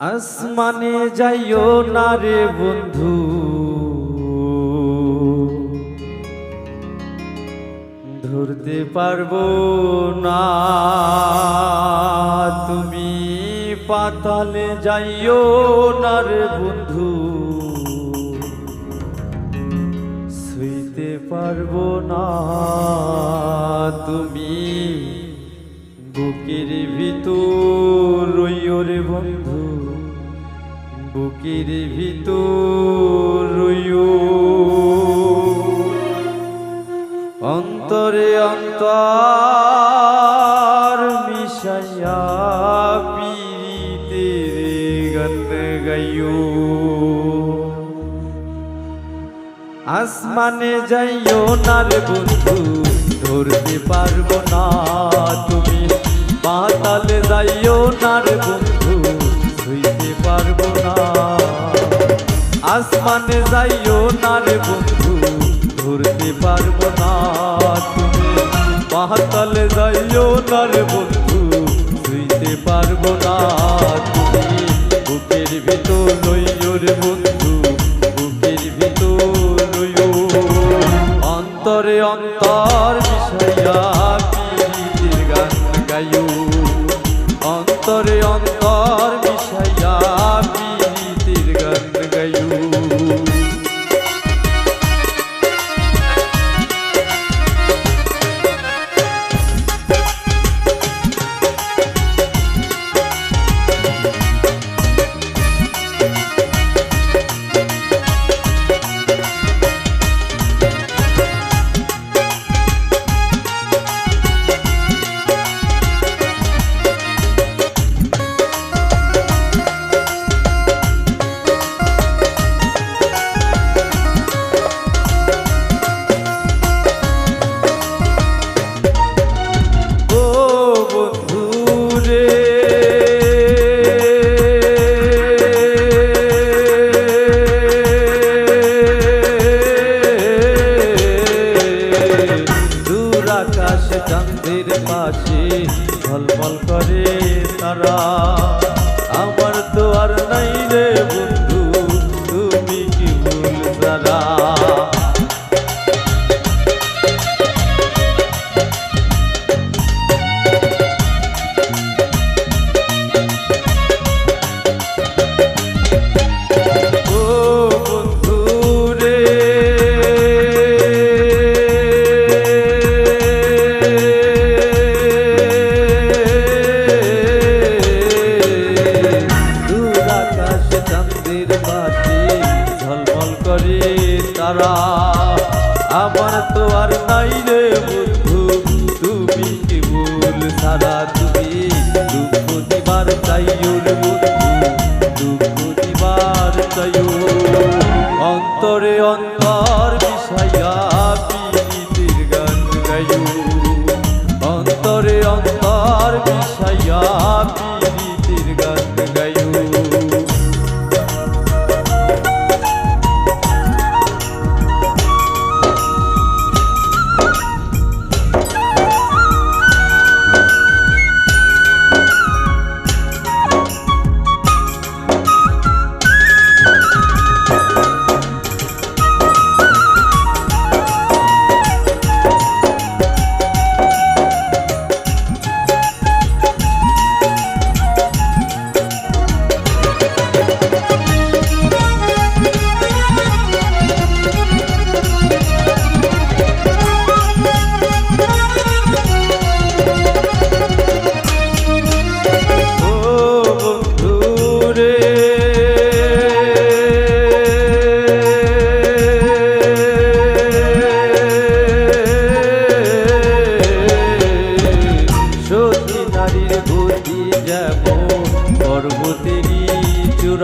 আসমানে যাইও না রে বন্ধু। ধরতে পারব না। তুমি পাতালে যাইও না রে বন্ধু। শুইতে পারব না। তুমি বুকের ভিতর রইও রে বন্ধু। বুকের ভিতর অন্তরে অন্তর মিশাইয়া পীরিতের গান গাইও। আসমানে যাইও না রে বন্ধু, ধরতে পারব না। আসমানে যাইও না রে বন্ধু, ধরতে পারব না তুমি। পাহাতালে যাইও না রে বন্ধু, ধুইতে পারব না তুমি। বুকের ভিতর লইও রে বন্ধু, বুকের ভিতর লইও। অন্তরে অন্তর চাঁদের পাশে ঝলমল করে তারা। আমার তো আর নাই রে তারা। আমার তো আর নাই রে বন্ধু, তুমি কি ভুল সারা তুমি? দুঃখ দিবার বন্ধু, দুঃখ দিবার চাইও। অন্তরে অন্তর বিষাইয়া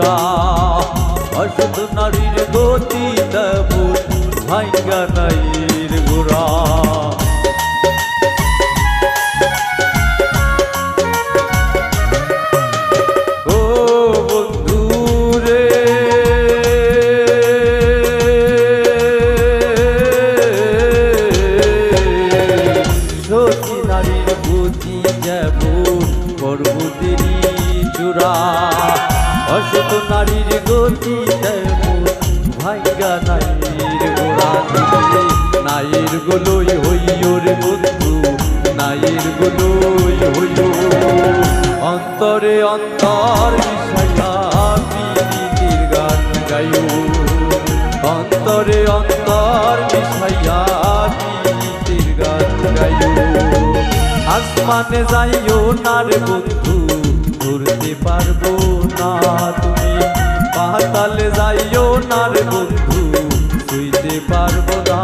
চূড়া অসত নারীর গতি তেমন ভাইঙ্গা নাইর গোড়া। অসত নারীর গতি তেমন ভাঙ্গা নাইর গোড়া নাইর গুলোই হইও রে বন্ধু নাইর গুলোই হইও। অন্তরে অন্তর মিশাইয়া প্রীতির গান গাইও। অন্তরে অন্তর মিশাইয়া প্রীতির গান গাইও। আসমানে যাইও না রে বন্ধু ধরতে পারব না তুমি। পাতালে যাইও না রে বন্ধু শুইতে পারব না।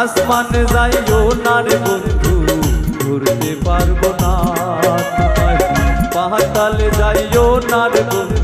আসমানে যাইও না রে বন্ধু, ধরতে পারব না তোমায়। পাতালে যাইও না রে বন্ধু